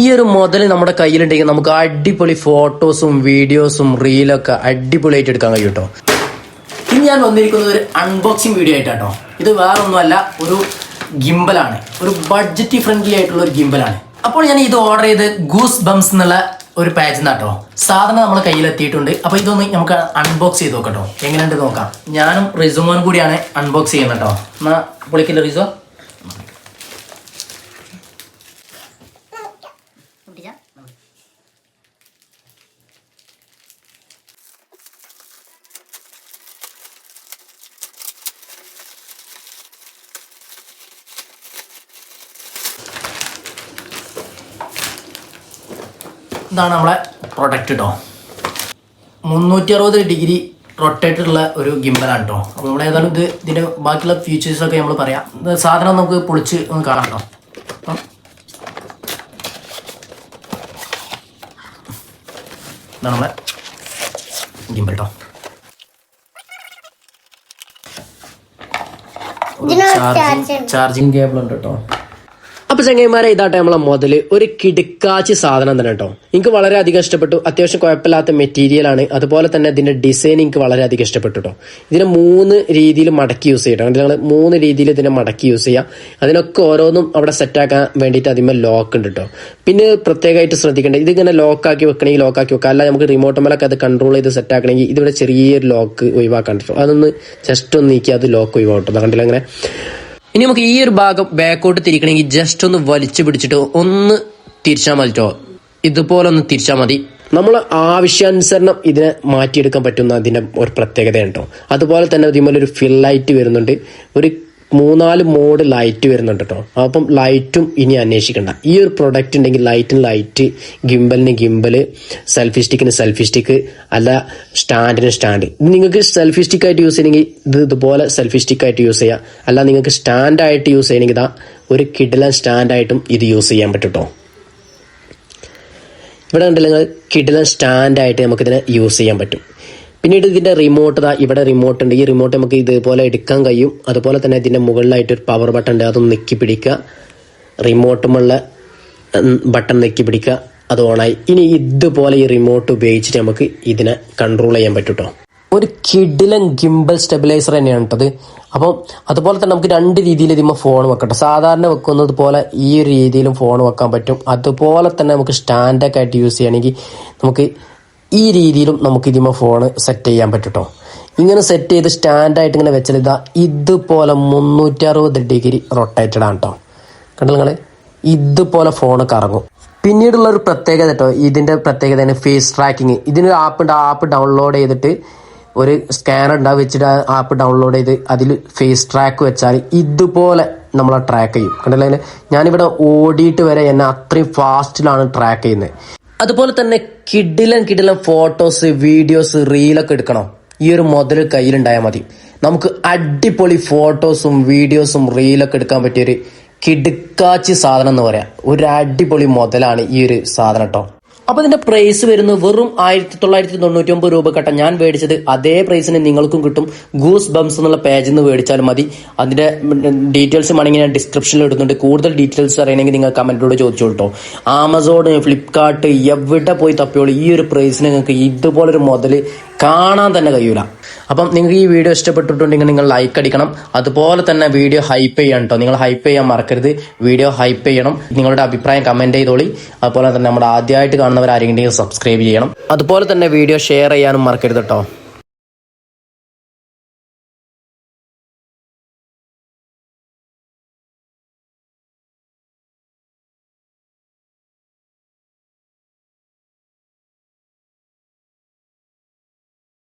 ഈ ഒരു മുതൽ നമ്മുടെ കയ്യിലുണ്ടെങ്കിൽ നമുക്ക് അടിപൊളി ഫോട്ടോസും വീഡിയോസും റീലൊക്കെ അടിപൊളിയായിട്ട് എടുക്കാൻ കഴിയും കേട്ടോ ഇനി ഞാൻ വന്നിരിക്കുന്നത് ഒരു അൺബോക്സിങ് വീഡിയോ ആയിട്ടാട്ടോ. ഇത് വേറെ ഒന്നുമല്ല ഒരു ഗിംബലാണ് ഒരു ബഡ്ജറ്റ് ഫ്രണ്ട്ലി ആയിട്ടുള്ള ഒരു ഗിംബലാണ് അപ്പോൾ ഞാൻ ഇത് ഓർഡർ ചെയ്ത് ഗൂസ് ബംസ് എന്നുള്ള ഒരു പാച്ച് നിന്നാട്ടോ സാധനം നമ്മളെ കയ്യിലെത്തിയിട്ടുണ്ട്. അപ്പോൾ ഇതൊന്ന് നമുക്ക് അൺബോക്സ് ചെയ്ത് നോക്കട്ടോ എങ്ങനെയുണ്ട് നോക്കാം. ഞാനും റിസുമോനും കൂടിയാണ് അൺബോക്സ് ചെയ്യുന്നത് കേട്ടോ എന്നാ പൊളിക്കില്ല റിസോ? ഇതാണ് നമ്മളെ പ്രൊഡക്റ്റ് കേട്ടോ മുന്നൂറ്റി അറുപത് ഡിഗ്രി റൊട്ടേറ്റ് ഉള്ള ഒരു ഗിംബലാണ് കേട്ടോ അപ്പോൾ നമ്മൾ ഏതായാലും ഇത് ഇതിന്റെ ബാക്കിയുള്ള ഫീച്ചേഴ്സൊക്കെ നമ്മൾ പറയാം. സാധനം നമുക്ക് പൊളിച്ച് ഒന്ന് കാണാം കേട്ടോ ഇതാണ് നമ്മളെ ഗിംബൽ കേട്ടോ ചാർജിങ് കേബിൾ ഉണ്ട്. കേട്ടോ അപ്പൊ ചങ്ങന്മാരെ ഇതാട്ടെ നമ്മളെ മുതൽ ഒരു കിടുക്കാച്ചി സാധനം തന്നെ കേട്ടോ. എനിക്ക് വളരെ അധികം ഇഷ്ടപ്പെട്ടു. അത്യാവശ്യം കുഴപ്പമില്ലാത്ത മെറ്റീരിയൽ ആണ്. അതുപോലെ തന്നെ ഇതിന്റെ ഡിസൈൻ എനിക്ക് വളരെ അധികം ഇഷ്ടപ്പെട്ടു കേട്ടോ. ഇതിനെ മൂന്ന് രീതിയിൽ മടക്കി യൂസ് ചെയ്യട്ടോ ഞങ്ങൾ മൂന്ന് രീതിയിൽ ഇതിനെ മടക്കി യൂസ് ചെയ്യാം. അതിനൊക്കെ ഓരോന്നും അവിടെ സെറ്റാക്കാൻ വേണ്ടിയിട്ട് അതിന്മേൽ ലോക്ക് ഉണ്ട് കേട്ടോ. പിന്നെ പ്രത്യേകമായിട്ട് ശ്രദ്ധിക്കേണ്ടത് ഇതിങ്ങനെ ലോക്കാക്കി വെക്കണമെങ്കിൽ ലോക്കാക്കി വെക്കാം. അല്ല നമുക്ക് റിമോട്ട് മേലൊക്കെ അത് കൺട്രോൾ ചെയ്ത് സെറ്റാക്കണമെങ്കിൽ ഇതിവിടെ ചെറിയൊരു ലോക്ക് ഒഴിവാക്കാൻ കേട്ടോ അതൊന്ന് ജസ്റ്റ് ഒന്ന് നീക്കി അത് ലോക്ക് ഒഴിവാട്ടോ കണ്ടില്ല അങ്ങനെ? ഇനി നമുക്ക് ഈ ഒരു ഭാഗം ബാക്കോട്ട് തിരിക്കണമെങ്കിൽ ജസ്റ്റ് ഒന്ന് വലിച്ചു പിടിച്ചിട്ട് ഒന്ന് തിരിച്ചാൽ മതി കേട്ടോ ഇതുപോലെ ഒന്ന് തിരിച്ചാൽ മതി. നമ്മൾ ആവശ്യാനുസരണം ഇതിനെ മാറ്റിയെടുക്കാൻ പറ്റുന്ന അതിന്റെ ഒരു പ്രത്യേകതയുണ്ടോ അതുപോലെ തന്നെ ഇതിന്മേൽ ഫില്ലായിട്ട് വരുന്നുണ്ട്. ഒരു മൂന്നാൽ മോഡ് ലൈറ്റ് വരുന്നുണ്ട് കേട്ടോ അപ്പം ലൈറ്റും ഇനി അന്വേഷിക്കണ്ട. ഈ ഒരു പ്രൊഡക്റ്റ് ഉണ്ടെങ്കിൽ ലൈറ്റിന് ലൈറ്റ് ഗിംബലിന് ഗിംബൽ സെൽഫി സ്റ്റിക്കിന് സെൽഫി സ്റ്റിക്ക് അല്ല സ്റ്റാൻഡിന് സ്റ്റാൻഡ് നിങ്ങൾക്ക് സെൽഫി സ്റ്റിക്ക് ആയിട്ട് യൂസ് ചെയ്യണമെങ്കിൽ ഇത് ഇതുപോലെ സെൽഫി സ്റ്റിക്ക് ആയിട്ട് യൂസ് ചെയ്യാം. അല്ല നിങ്ങൾക്ക് സ്റ്റാൻഡ് ആയിട്ട് യൂസ് ചെയ്യണമെങ്കിൽ ഇതാ ഒരു കിഡിലൻ സ്റ്റാൻഡായിട്ടും ഇത് യൂസ് ചെയ്യാൻ പറ്റും ഇവിടെ കണ്ടില്ല നിങ്ങൾ കിഡിലൻ സ്റ്റാൻഡായിട്ട് നമുക്കിതിനെ യൂസ് ചെയ്യാൻ പറ്റും. പിന്നീട് ഇതിന്റെ റിമോട്ട് ദാ ഇവിടെ റിമോട്ട് ഉണ്ട്. ഈ റിമോട്ട് നമുക്ക് ഇതുപോലെ എടുക്കാൻ കഴിയും. അതുപോലെ തന്നെ ഇതിന്റെ മുകളിലായിട്ട് ഒരു പവർ ബട്ടൺ ഉണ്ട്. അതൊന്ന് നെക്കി പിടിക്കുക. റിമോട്ടുമുള്ള ബട്ടൺ നെക്കി പിടിക്കുക. അത് ഓണായി ഇനി ഇതുപോലെ ഈ റിമോട്ട് ഉപയോഗിച്ചിട്ട് നമുക്ക് ഇതിനെ കൺട്രോൾ ചെയ്യാൻ പറ്റും കേട്ടോ ഒരു കിഡിലൻ ഗിംബൽ സ്റ്റെബിലൈസർ തന്നെയാണ് കേട്ടത് അപ്പം അതുപോലെ തന്നെ നമുക്ക് രണ്ട് രീതിയിൽ ഇതിമ്മ ഫോൺ വെക്കട്ടെ സാധാരണ വെക്കുന്നത് പോലെ ഈ ഒരു രീതിയിലും ഫോൺ വെക്കാൻ പറ്റും. അതുപോലെ തന്നെ നമുക്ക് സ്റ്റാൻഡൊക്കെ ആയിട്ട് യൂസ് ചെയ്യണമെങ്കിൽ നമുക്ക് ഈ രീതിയിലും നമുക്ക് ഇതിമ്മ ഫോൺ സെറ്റ് ചെയ്യാൻ പറ്റും ഇങ്ങനെ സെറ്റ് ചെയ്ത് സ്റ്റാൻഡായിട്ട് ഇങ്ങനെ വെച്ചാൽ ഇതാ ഇതുപോലെ മുന്നൂറ്റി അറുപത് ഡിഗ്രി റൊട്ടേറ്റഡ് ആണ് കേട്ടോ കണ്ടോ നിങ്ങൾ ഇതുപോലെ ഫോൺ കറങ്ങും. പിന്നീടുള്ള ഒരു പ്രത്യേകത കേട്ടോ ഇതിന്റെ പ്രത്യേകതയാണ് ഫേസ് ട്രാക്കിങ് ഇതിനൊരു ആപ്പ് ഉണ്ട് ആ ആപ്പ് ഡൗൺലോഡ് ചെയ്തിട്ട് ഒരു സ്കാനർ ഉണ്ടാവും വെച്ചിട്ട് ആ ആപ്പ് ഡൗൺലോഡ് ചെയ്ത് അതിൽ ഫേസ് ട്രാക്ക് വെച്ചാൽ ഇതുപോലെ നമ്മളെ ട്രാക്ക് ചെയ്യും. കണ്ടല്ലേ ഞാനിവിടെ ഓടിയിട്ട് വരെ എന്നെ അത്രയും ഫാസ്റ്റിലാണ് ട്രാക്ക് ചെയ്യുന്നത് അതുപോലെ തന്നെ കിഡിലൻ കിഡിലൻ ഫോട്ടോസ് വീഡിയോസ് റീലൊക്കെ എടുക്കണം. ഈ ഒരു മുതൽ കയ്യിലുണ്ടായാൽ മതി. നമുക്ക് അടിപൊളി ഫോട്ടോസും വീഡിയോസും റീലൊക്കെ എടുക്കാൻ പറ്റിയൊരു കിടുക്കാച്ചി സാധനം എന്ന് പറയാം. ഒരു അടിപൊളി മുതലാണ് ഈ ഒരു സാധനം കേട്ടോ അപ്പൊ ഇതിന്റെ പ്രൈസ് വരുന്നത് വെറും ആയിരത്തി തൊള്ളായിരത്തി തൊണ്ണൂറ്റി ഒമ്പത് രൂപ കട്ട ഞാൻ മേടിച്ചത്. അതേ പ്രൈസിന് നിങ്ങൾക്കും കിട്ടും. ഗൂസ് ബംസ് എന്നുള്ള പേജിൽ നിന്ന് മേടിച്ചാലും മതി. അതിന്റെ ഡീറ്റെയിൽസ് വേണമെങ്കിൽ ഞാൻ ഡിസ്ക്രിപ്ഷനിൽ ഇടുന്നുണ്ട്. കൂടുതൽ ഡീറ്റെയിൽസ് അറിയണമെങ്കിൽ നിങ്ങൾ കമന്റിലൂടെ ചോദിച്ചു കേട്ടോ ആമസോൺ ഫ്ലിപ്കാർട്ട് എവിടെ പോയി തപ്പിയോളൂ? ഈ ഒരു പ്രൈസിന് നിങ്ങൾക്ക് ഇതുപോലൊരു മുതൽ കാണാൻ തന്നെ കഴിയൂല. അപ്പം നിങ്ങൾക്ക് ഈ വീഡിയോ ഇഷ്ടപ്പെട്ടിട്ടുണ്ടെങ്കിൽ നിങ്ങൾ ലൈക്ക് അടിക്കണം. അതുപോലെ തന്നെ വീഡിയോ ഹൈപ്പ് ചെയ്യണം കേട്ടോ നിങ്ങൾ ഹൈപ്പ് ചെയ്യാൻ മറക്കരുത്. വീഡിയോ ഹൈപ്പ് ചെയ്യണം. നിങ്ങളുടെ അഭിപ്രായം കമന്റ് ചെയ്തോളി. അതുപോലെ തന്നെ നമ്മുടെ ആദ്യമായിട്ട് കാണുന്നവർ ആരെങ്കിലും സബ്സ്ക്രൈബ് ചെയ്യണം. അതുപോലെ തന്നെ വീഡിയോ ഷെയർ ചെയ്യാനും മറക്കരുത് കേട്ടോ